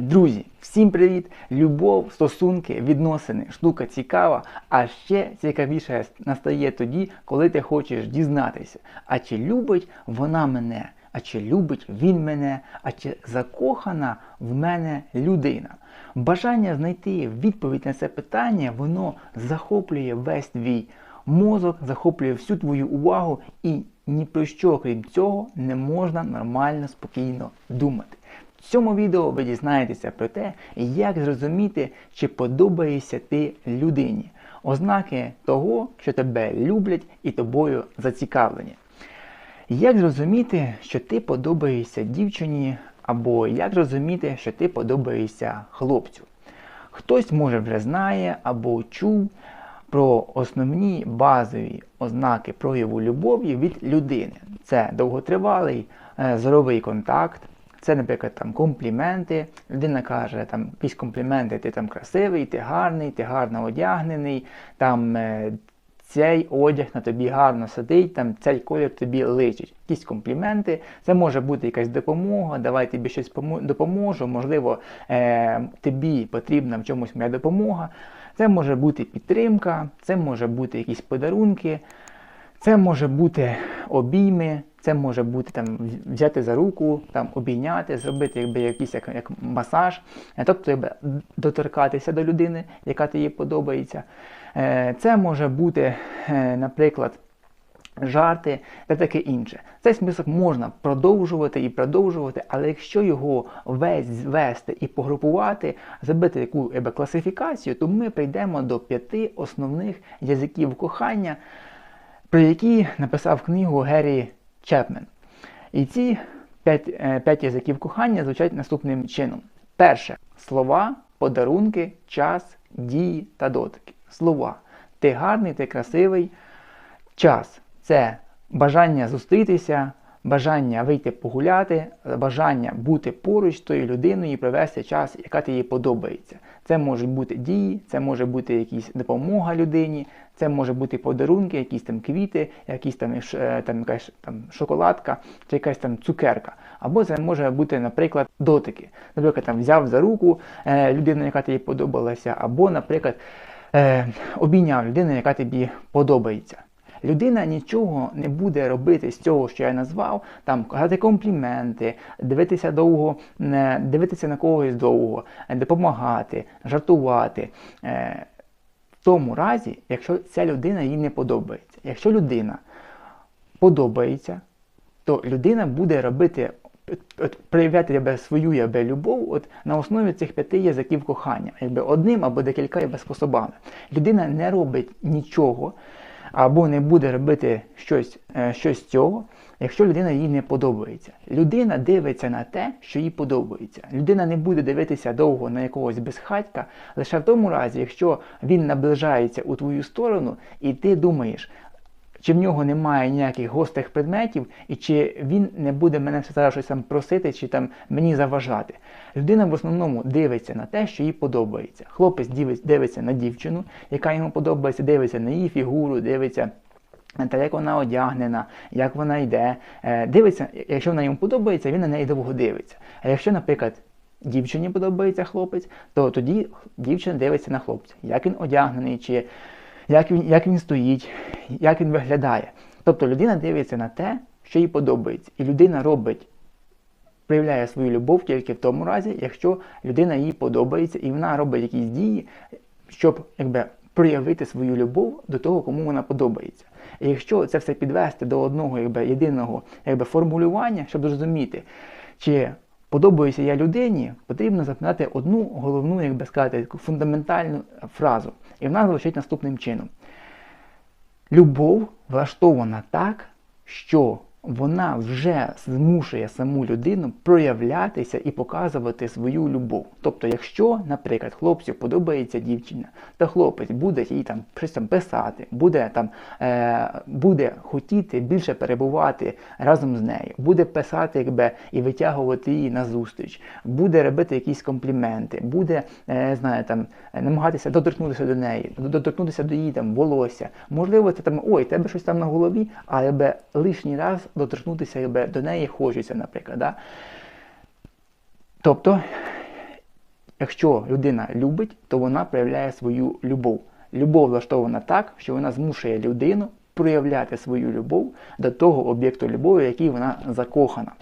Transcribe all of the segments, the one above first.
Друзі, всім привіт! Любов, стосунки, відносини, штука цікава, а ще цікавіше настає тоді, коли ти хочеш дізнатися, а чи любить вона мене, а чи любить він мене, а чи закохана в мене людина. Бажання знайти відповідь на це питання, воно захоплює весь твій мозок, захоплює всю твою увагу і ні про що, крім цього, не можна нормально, спокійно думати. В цьому відео ви дізнаєтеся про те, як зрозуміти, чи подобаєшся ти людині. Ознаки того, що тебе люблять і тобою зацікавлені. Як зрозуміти, що ти подобаєшся дівчині, або як зрозуміти, що ти подобаєшся хлопцю? Хтось може вже знає або чув про основні базові ознаки прояву любові від людини. Це довготривалий е, здоровий контакт. Це, наприклад, там компліменти. Людина каже, там якісь компліменти, ти там красивий, ти гарний, ти гарно одягнений, там е, цей одяг на тобі гарно сидить, там цей колір тобі личить. Якісь компліменти. Це може бути якась допомога, давай тобі щось допоможу, можливо, е, тобі потрібна в чомусь моя допомога. Це може бути підтримка, це може бути якісь подарунки, це може бути обійми. Це може бути там взяти за руку, там обійняти, зробити якби якийсь як, як масаж, е, тобто якби, доторкатися до людини, яка тобі подобається. Е, це може бути, е, наприклад, жарти та таке інше. Цей список можна продовжувати і продовжувати, але якщо його весь звести і погрупувати, зробити яку якби, класифікацію, то ми прийдемо до п'яти основних язиків кохання, про які написав книгу Геррі Чепмен. І ці п'ять е, п'ять язиків кохання звучать наступним чином: перше слова, подарунки, час, дії та дотики. Слова. Ти гарний, ти красивий. Час це бажання зустрітися, бажання вийти погуляти, бажання бути поруч з тою людиною і провести час, яка тобі подобається. Це можуть бути дії, це може бути якась допомога людині, це може бути подарунки, якісь там квіти, якісь там е, там, якась там шоколадка чи якась там цукерка. Або це може бути, наприклад, дотики. Наприклад, там взяв за руку е, людину, яка тобі подобалася, або, наприклад, е, обійняв людину, яка тобі подобається. Людина нічого не буде робити з цього, що я назвав, там казати компліменти, дивитися довго, дивитися на когось довго, допомагати, жартувати. Тому разі, якщо ця людина їй не подобається. Якщо людина подобається, то людина буде робити, от, проявляти якби, свою якби, любов от, на основі цих п'яти язиків кохання, якби одним або декілька якби, способами. Людина не робить нічого або не буде робити щось е, щось цього, якщо людина їй не подобається. Людина дивиться на те, що їй подобається. Людина не буде дивитися довго на якогось безхатька, лише в тому разі, якщо він наближається у твою сторону, і ти думаєш, чи в нього немає ніяких гострих предметів, і чи він не буде мене зараз щось там просити, чи там мені заважати. Людина в основному дивиться на те, що їй подобається. Хлопець дивиться на дівчину, яка йому подобається, дивиться на її фігуру, дивиться. Та як вона одягнена, як вона йде. Е, дивиться, якщо вона йому подобається, він на неї довго дивиться. А якщо, наприклад, дівчині подобається хлопець, то тоді дівчина дивиться на хлопця, як він одягнений, чи як він, як він стоїть, як він виглядає. Тобто людина дивиться на те, що їй подобається. І людина робить, проявляє свою любов тільки в тому разі, якщо людина їй подобається, і вона робить якісь дії, щоб якби, проявити свою любов до того, кому вона подобається. І якщо це все підвести до одного якби, єдиного якби, формулювання, щоб зрозуміти, чи подобаюся я людині, потрібно запитати одну головну, як би сказати, фундаментальну фразу. І вона звучить наступним чином. Любов влаштована так, що вона вже змушує саму людину проявлятися і показувати свою любов. Тобто, якщо, наприклад, хлопцю подобається дівчина, то хлопець буде їй там щось писати, буде там е, буде хотіти більше перебувати разом з нею, буде писати, якби і витягувати її на зустріч, буде робити якісь компліменти, буде е, знає, там намагатися доторкнутися до неї, доторкнутися до її там волосся. Можливо, це там ой, тебе щось там на голові, але лишній раз доторкнутися до неї хочеться, наприклад. Да? Тобто, якщо людина любить, то вона проявляє свою любов. Любов влаштована так, що вона змушує людину проявляти свою любов до того об'єкту любові, який вона закохана.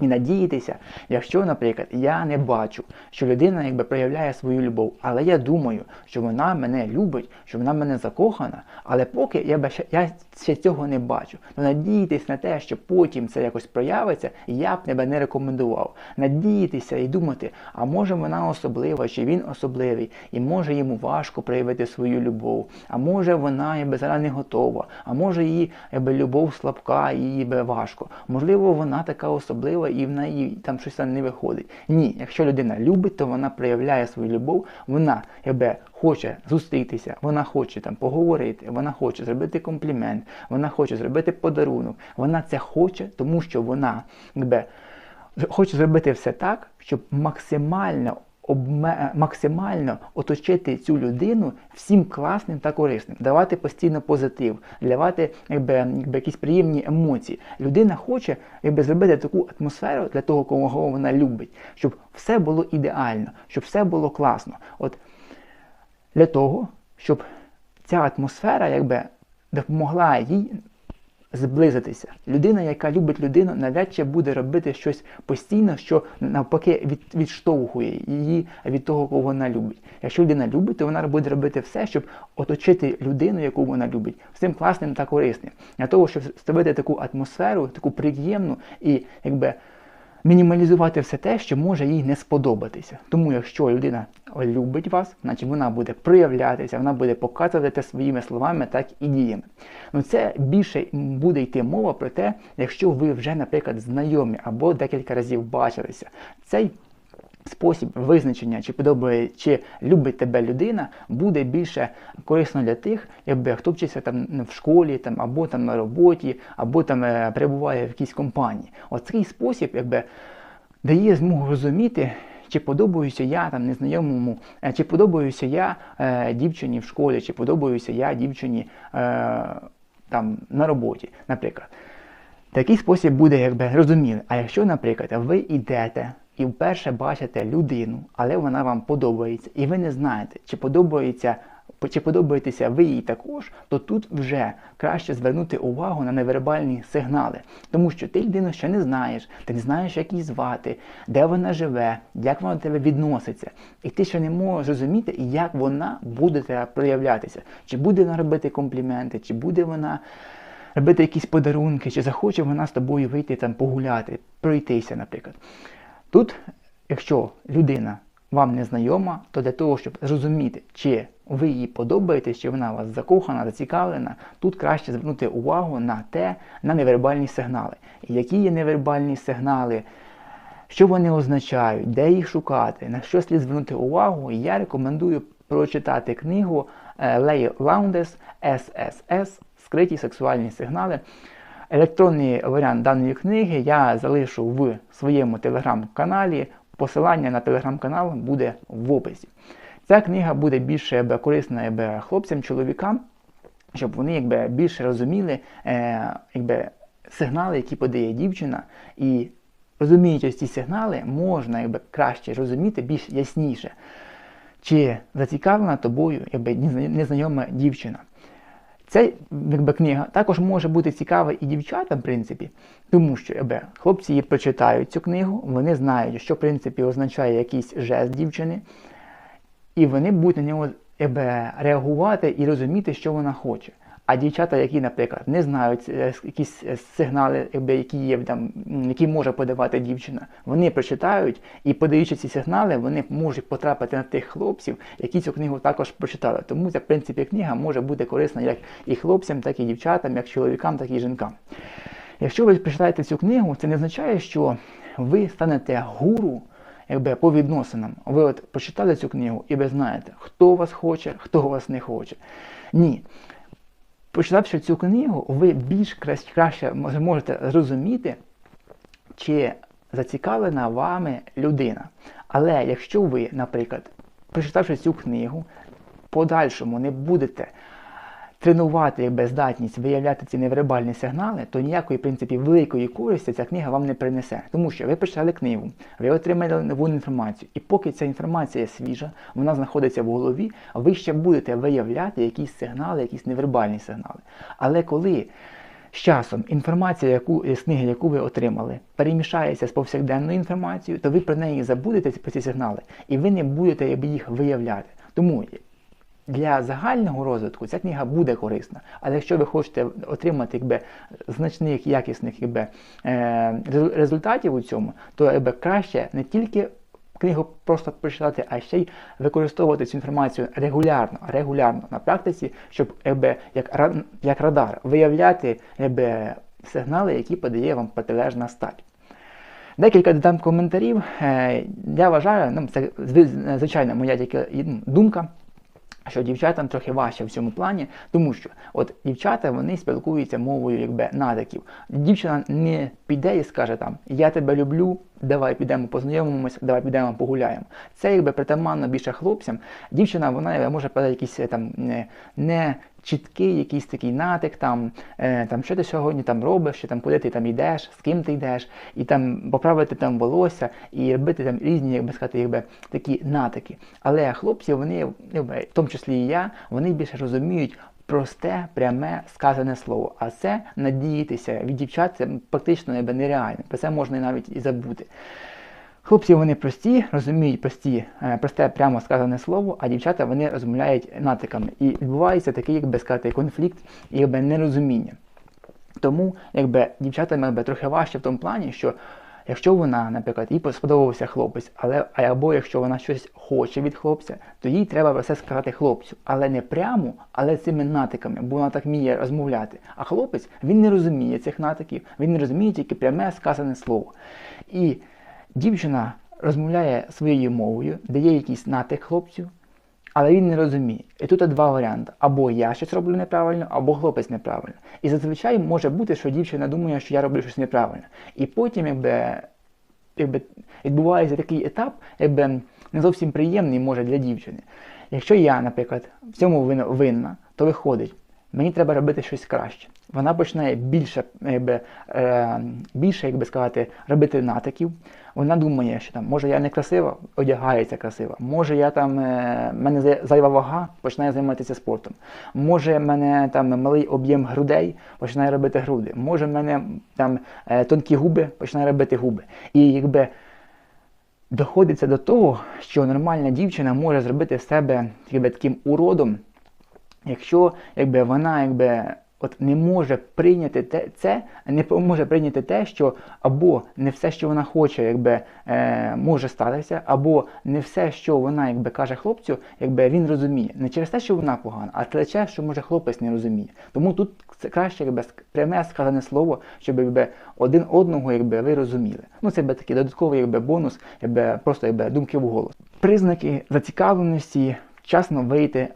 І надіятися, якщо, наприклад, я не бачу, що людина якби проявляє свою любов, але я думаю, що вона мене любить, що вона мене закохана, але поки я ще, я ще цього не бачу, то надіятися на те, що потім це якось проявиться, я б тебе не рекомендував. Надіятися і думати, а може вона особлива, чи він особливий, і може йому важко проявити свою любов, а може вона якби зараз не готова, а може її якби, любов слабка, і їй би важко. Можливо, вона така особлива і в неї там щось не виходить. Ні, якщо людина любить, то вона проявляє свою любов, вона якби хоче зустрітися, вона хоче там поговорити, вона хоче зробити комплімент, вона хоче зробити подарунок. Вона це хоче, тому що вона якби хоче зробити все так, щоб максимально обме... максимально оточити цю людину всім класним та корисним, давати постійно позитив, давати якби, якби, якісь приємні емоції. Людина хоче якби, зробити таку атмосферу для того, кого вона любить, щоб все було ідеально, щоб все було класно. От Для того, щоб ця атмосфера якби, допомогла їй зблизитися. Людина, яка любить людину, навряд чи буде робити щось постійно, що навпаки від, відштовхує її від того, кого вона любить. Якщо людина любить, то вона буде робити все, щоб оточити людину, яку вона любить, всім класним та корисним. Для того, щоб створити таку атмосферу, таку приємну і якби мінімалізувати все те, що може їй не сподобатися. Тому, якщо людина любить вас, значить вона буде проявлятися, вона буде показувати своїми словами, так і діями. Ну це більше буде йти мова про те, якщо ви вже, наприклад, знайомі або декілька разів бачилися. Цей спосіб визначення, чи подобає, чи любить тебе людина, буде більше корисно для тих, якби хто вчиться там в школі, там або там на роботі, або там е, перебуває в якійсь компанії. Оцей спосіб, якби дає змогу розуміти. Чи подобаюся я там незнайомому, е, чи подобаюся я е, дівчині в школі, чи подобаюся я дівчині е, там на роботі, наприклад. Такий спосіб буде якби розумілий. А якщо, наприклад, ви йдете і вперше бачите людину, але вона вам подобається, і ви не знаєте, чи подобається. Чи подобаєтеся ви їй також, то тут вже краще звернути увагу на невербальні сигнали. Тому що ти людину ще не знаєш, ти не знаєш, як її звати, де вона живе, як вона до тебе відноситься. І ти ще не можеш зрозуміти, як вона буде тебе проявлятися. Чи буде вона робити компліменти, чи буде вона робити якісь подарунки, чи захоче вона з тобою вийти там погуляти, пройтися, наприклад. Тут, якщо людина вам не знайома, то для того, щоб зрозуміти, чи ви їй подобаєтесь, чи вона вас закохана, зацікавлена, тут краще звернути увагу на те, на невербальні сигнали. Які є невербальні сигнали, що вони означають, де їх шукати, на що слід звернути увагу, я рекомендую прочитати книгу е, Леї Лаундес SSS Скриті сексуальні сигнали. Електронний варіант даної книги я залишу в своєму телеграм-каналі. Посилання на телеграм-канал буде в описі. Ця книга буде більше корисна якби, хлопцям, чоловікам, щоб вони якби, більше розуміли е, якби, сигнали, які подає дівчина. І розуміючи ці сигнали, можна якби, краще розуміти більш ясніше, чи зацікавлена тобою якби, незнайома дівчина. Ця якби, книга також може бути цікава і дівчатам, в принципі, тому що якби, хлопці її прочитають цю книгу, вони знають, що в принципі означає якийсь жест дівчини, і вони будуть на нього якби, реагувати і розуміти, що вона хоче. А дівчата, які, наприклад, не знають е, якісь е, сигнали, які є там, які може подавати дівчина, вони прочитають і, подаючи ці сигнали, вони можуть потрапити на тих хлопців, які цю книгу також прочитали. Тому ця в принципі книга може бути корисна як і хлопцям, так і дівчатам, як чоловікам, так і жінкам. Якщо ви прочитаєте цю книгу, це не означає, що ви станете гуру якби, по відносинам. Ви от прочитали цю книгу і ви знаєте, хто вас хоче, хто вас не хоче. Ні. Почитавши цю книгу, ви більш краще можете зрозуміти, чи зацікавлена вами людина. Але якщо ви, наприклад, прочитавши цю книгу, подальшому не будете тренувати якби, здатність виявляти ці невербальні сигнали, то ніякої в принципі великої користі ця книга вам не принесе. Тому що ви почитали книгу, ви отримали нову інформацію, і поки ця інформація свіжа, вона знаходиться в голові, ви ще будете виявляти якісь сигнали, якісь невербальні сигнали. Але коли з часом інформація, яку з книги, яку ви отримали, перемішається з повсякденною інформацією, то ви про неї забудете про ці сигнали, і ви не будете їх виявляти. Тому для загального розвитку ця книга буде корисна. Але якщо ви хочете отримати якби, значних якісних якби, е, результатів у цьому, то якби, краще не тільки книгу просто прочитати, а ще й використовувати цю інформацію регулярно, регулярно на практиці, щоб якби, як як радар виявляти якби, сигнали, які подає вам протилежна стать. Декілька додам коментарів. Е, я вважаю, ну, це звичайно моя тільки ну, думка що дівчатам трохи важче в цьому плані, тому що от дівчата вони спілкуються мовою якби натяків. Дівчина не піде і скаже там Я тебе люблю, давай підемо познайомимося, давай підемо погуляємо. Це якби притаманно більше хлопцям. Дівчина вона може подати якісь там не, не чіткий якийсь такий натик, там, е, там, що ти сьогодні там робиш, що там, куди ти там йдеш, з ким ти йдеш, і там поправити там волосся, і робити там різні, як би сказати, якби такі натики. Але хлопці, вони, якби, в тому числі і я, вони більше розуміють. Просте, пряме сказане слово. А це надіятися від дівчат це практично нереально. Про це можна навіть і забути. Хлопці вони прості, розуміють прості, е, просте прямо сказане слово, а дівчата вони розмовляють натиками. І відбувається такий, як би сказати, конфлікт і якби нерозуміння. Тому якби дівчатам якби, трохи важче в тому плані, що якщо вона, наприклад, їй сподобався хлопець, але або якщо вона щось хоче від хлопця, то їй треба це сказати хлопцю. Але не прямо, але цими натиками, бо вона так вміє розмовляти. А хлопець він не розуміє цих натиків, він не розуміє тільки пряме сказане слово. І Дівчина розмовляє своєю мовою, дає якийсь натик хлопцю, але він не розуміє. І тут два варіанти: або я щось роблю неправильно, або хлопець неправильно. І зазвичай може бути, що дівчина думає, що я роблю щось неправильно. І потім, якби, якби відбувається такий етап, якби не зовсім приємний може для дівчини. Якщо я, наприклад, в цьому винна, то виходить мені треба робити щось краще. Вона починає більше, якби, е, більше, як сказати, робити натиків. Вона думає, що там, може я не красива, одягається красиво, може я там, е, мене зайва вага, починає займатися спортом. Може в мене там малий об'єм грудей, починає робити груди. Може в мене там е, тонкі губи, починає робити губи. І якби доходиться до того, що нормальна дівчина може зробити себе якби, таким уродом якщо якби, вона якби, от не може прийняти те, це, не може прийняти те, що або не все, що вона хоче, якби, е, може статися, або не все, що вона якби, каже хлопцю, якби, він розуміє. Не через те, що вона погана, а через те, що може хлопець не розуміє. Тому тут це краще якби, пряме сказане слово, щоб якби, один одного якби, ви розуміли. Ну Це якби, такий додатковий якби, бонус, якби, просто якби, думки в голос. Признаки зацікавленості вчасно вийти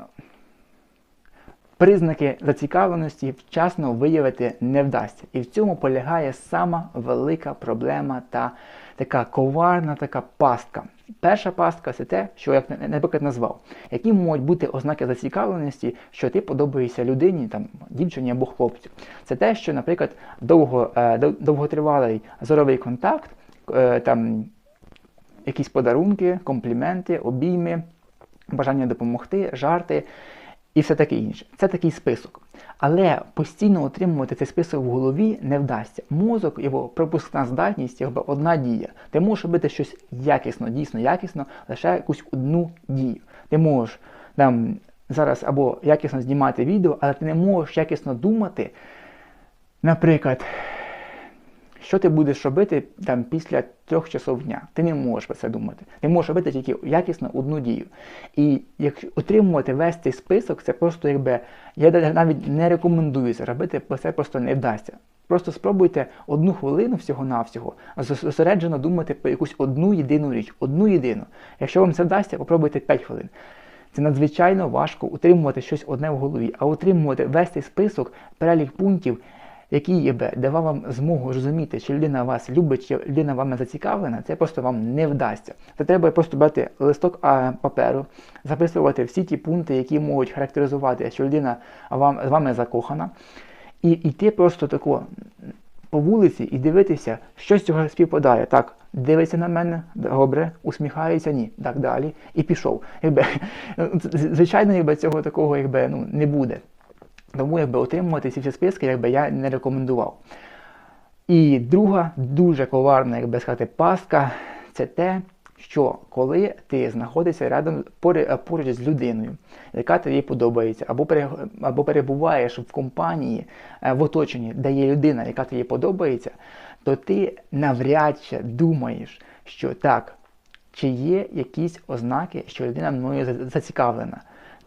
Признаки зацікавленості вчасно виявити не вдасться. І в цьому полягає сама велика проблема та така коварна така пастка. Перша пастка це те, що я наприклад назвав, які можуть бути ознаки зацікавленості, що ти подобаєшся людині, там, дівчині або хлопцю. Це те, що, наприклад, довго, е, довготривалий зоровий контакт, е, там якісь подарунки, компліменти, обійми, бажання допомогти, жарти і все таке інше. Це такий список. Але постійно отримувати цей список в голові не вдасться. Мозок, його пропускна здатність, якби одна дія. Ти можеш робити щось якісно, дійсно якісно, лише якусь одну дію. Ти можеш там зараз або якісно знімати відео, але ти не можеш якісно думати, наприклад. Що ти будеш робити там після трьох часов дня? Ти не можеш про це думати. Ти можеш робити тільки якісно одну дію. І як отримувати весь цей список, це просто якби я навіть не рекомендую це робити, бо це просто не вдасться. Просто спробуйте одну хвилину всього-навсього зосереджено думати про якусь одну єдину річ, одну єдину. Якщо вам це вдасться, попробуйте 5 хвилин. Це надзвичайно важко утримувати щось одне в голові, а утримувати весь цей список, перелік пунктів який якби, давав вам змогу розуміти, чи людина вас любить, чи людина вами зацікавлена, це просто вам не вдасться. Це треба просто брати листок а, паперу, записувати всі ті пункти, які можуть характеризувати, що людина вам, з вами закохана, і йти просто тако по вулиці і дивитися, що з цього співпадає. Так, дивиться на мене, добре, усміхається, ні, так далі, і пішов. Якби, Звичайно, якби цього такого якби, ну, не буде. Тому якби отримувати ці всі списки якби, я не рекомендував. І друга дуже коварна, як би сказати, паска це те, що коли ти знаходишся рядом поруч з людиною, яка тобі подобається, або або перебуваєш в компанії, е, в оточенні, де є людина, яка тобі подобається, то ти навряд чи думаєш, що так, чи є якісь ознаки, що людина мною зацікавлена.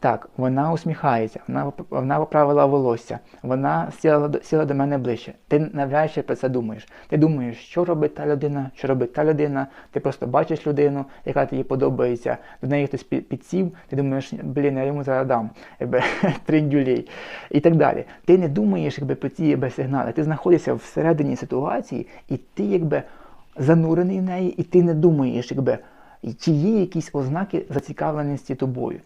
Так, вона усміхається, вона вона поправила волосся, вона сіла сіла до мене ближче. Ти навряд чи про це думаєш. Ти думаєш, що робить та людина, що робить та людина. Ти просто бачиш людину, яка тобі подобається, до неї хтось підсів, ти думаєш, блін, я йому зараз дам триндюлей і так далі. Ти не думаєш якби, про ці якби, сигнали. Ти знаходишся всередині ситуації, і ти якби занурений в неї, і ти не думаєш, якби, чи є якісь ознаки зацікавленості тобою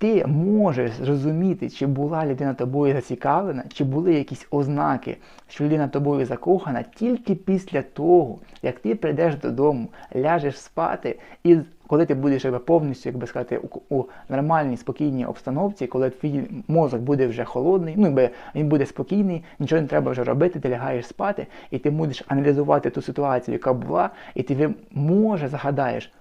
ти можеш зрозуміти, чи була людина тобою зацікавлена, чи були якісь ознаки, що людина тобою закохана, тільки після того, як ти прийдеш додому, ляжеш спати, і коли ти будеш якби, повністю, як би сказати, у, у нормальній спокійній обстановці, коли твій мозок буде вже холодний, ну якби він буде спокійний, нічого не треба вже робити, ти лягаєш спати, і ти будеш аналізувати ту ситуацію, яка була, і ти може загадаєш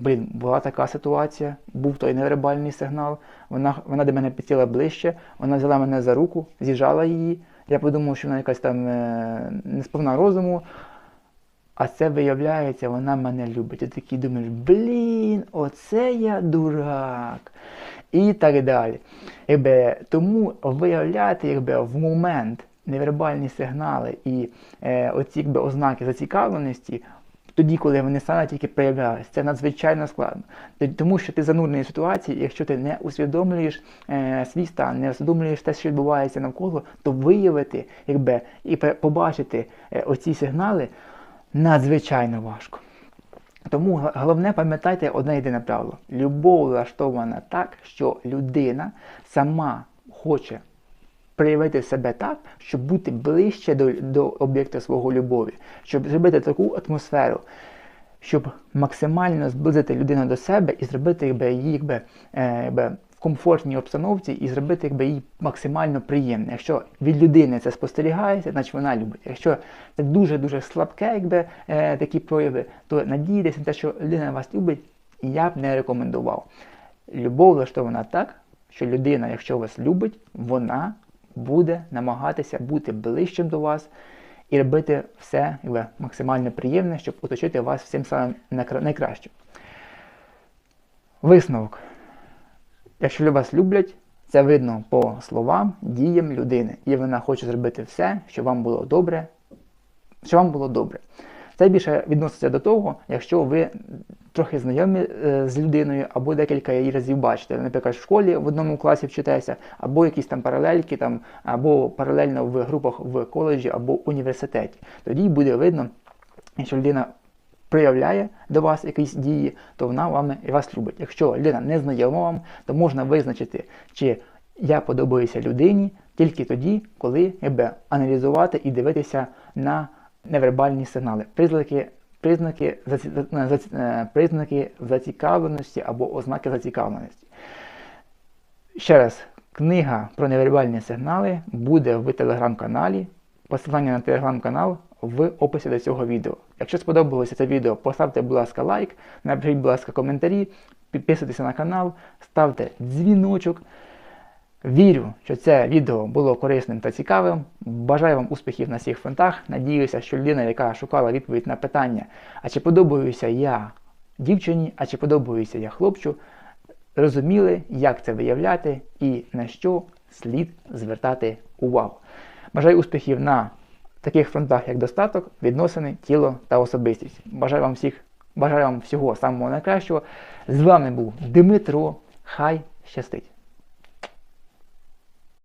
блін, була така ситуація, був той невербальний сигнал. Вона вона до мене підсіла ближче, вона взяла мене за руку, з'їжджала її. Я подумав, що вона якась там е, несповна розуму. А це виявляється, вона мене любить. І такий думаєш, блін, оце я дурак. І так далі. Якби, Тому виявляти якби, в момент невербальні сигнали і е, оці якби, ознаки зацікавленості тоді, коли вони саме тільки проявлялися. Це надзвичайно складно. Тому що ти занурений в ситуації, якщо ти не усвідомлюєш е, свій стан, не усвідомлюєш те, що відбувається навколо, то виявити якби, і побачити е, оці сигнали надзвичайно важко. Тому головне пам'ятайте одне єдине правило: любов влаштована так, що людина сама хоче проявити себе так, щоб бути ближче до до об'єкта свого любові, щоб зробити таку атмосферу, щоб максимально зблизити людину до себе і зробити якби, її якби, е, якби, в комфортній обстановці і зробити якби, їй максимально приємне. Якщо від людини це спостерігається, значить вона любить. Якщо це дуже-дуже слабке, якби, е, такі прояви, то надійтеся на те, що людина вас любить, я б не рекомендував. Любов влаштована так, що людина, якщо вас любить, вона буде намагатися бути ближчим до вас і робити все якби, максимально приємне, щоб оточити вас всім самим найкращим. Висновок. Якщо вас люблять, це видно по словам, діям людини. І вона хоче зробити все, щоб вам було добре, щоб вам було добре. Це більше відноситься до того, якщо ви трохи знайомі е, з людиною, або декілька її разів бачите. Наприклад, в школі в одному класі вчитеся, або якісь там паралельки, там, або паралельно в групах в коледжі або університеті. Тоді буде видно, що людина проявляє до вас якісь дії, то вона вами і вас любить. Якщо людина не знайома вам, то можна визначити, чи я подобаюся людині тільки тоді, коли якби, аналізувати і дивитися на невербальні сигнали, признаки признаки, заці... Е, признаки зацікавленості або ознаки зацікавленості. Ще раз, книга про невербальні сигнали буде в телеграм-каналі. Посилання на телеграм-канал в описі до цього відео. Якщо сподобалося це відео, поставте, будь ласка, лайк, напишіть, будь ласка, коментарі, підписуйтесь на канал, ставте дзвіночок. Вірю, що це відео було корисним та цікавим. Бажаю вам успіхів на всіх фронтах. Надіюся, що людина, яка шукала відповідь на питання, а чи подобаюся я дівчині, а чи подобаюся я хлопчу, розуміли, як це виявляти і на що слід звертати увагу. Бажаю успіхів на таких фронтах, як достаток, відносини, тіло та особистість. Бажаю вам всіх, бажаю вам всього самого найкращого. З вами був Дмитро. Хай щастить!